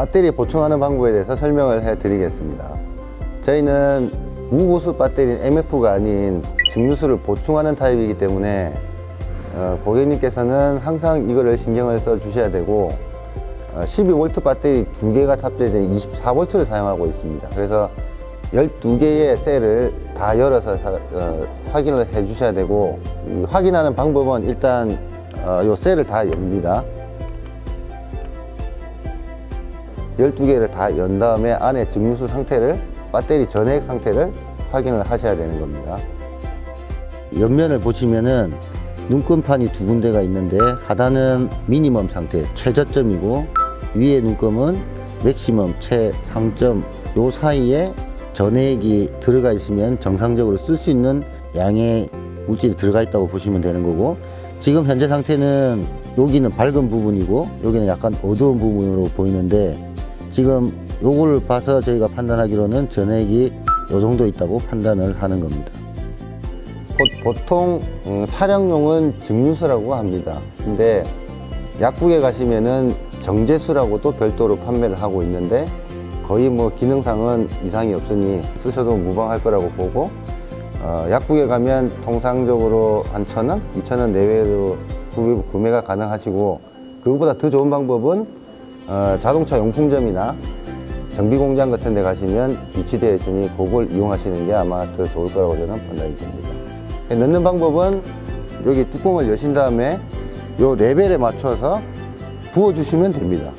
배터리 보충하는 방법에 대해서 설명을 해 드리겠습니다. 저희는 무보수 배터리 MF가 아닌 증류수를 보충하는 타입이기 때문에 어, 고객님께서는 항상 이거를 신경을 써 주셔야 되고 어, 12V 배터리 두 개가 탑재된 24V를 사용하고 있습니다. 그래서 12개의 셀을 다 열어서 사- 어, 확인을 해 주셔야 되고 이 확인하는 방법은 일단 어, 요 셀을 다 엽니다. 12개를 다 연 다음에 안에 증류수 상태를 배터리 전액 상태를 확인을 하셔야 되는 겁니다. 옆면을 보시면은 눈금판이 두 군데가 있는데 하단은 미니멈 상태 최저점이고 위에 눈금은 맥시멈 최상점 요 사이에 전액이 들어가 있으면 정상적으로 쓸 수 있는 양의 물질이 들어가 있다고 보시면 되는 거고 지금 현재 상태는 여기는 밝은 부분이고 여기는 약간 어두운 부분으로 보이는데 지금 요걸 봐서 저희가 판단하기로는 전액이 요 정도 있다고 판단을 하는 겁니다. 보- 보통 음, 촬영용은 증류수라고 합니다. 근데 약국에 가시면은 정제수라고 또 별도로 판매를 하고 있는데 거의 뭐 기능상은 이상이 없으니 쓰셔도 무방할 거라고 보고 어, 약국에 가면 통상적으로 한 천 원, 이천 원 내외로 구매- 구매가 가능하시고 그것보다 더 좋은 방법은 어, 자동차 용품점이나 정비 공장 같은 데 가시면 비치되어 있으니 그걸 이용하시는 게 아마 더 좋을 거라고 저는 판단이 됩니다. 넣는 방법은 여기 뚜껑을 여신 다음에 요 레벨에 맞춰서 부어주시면 됩니다.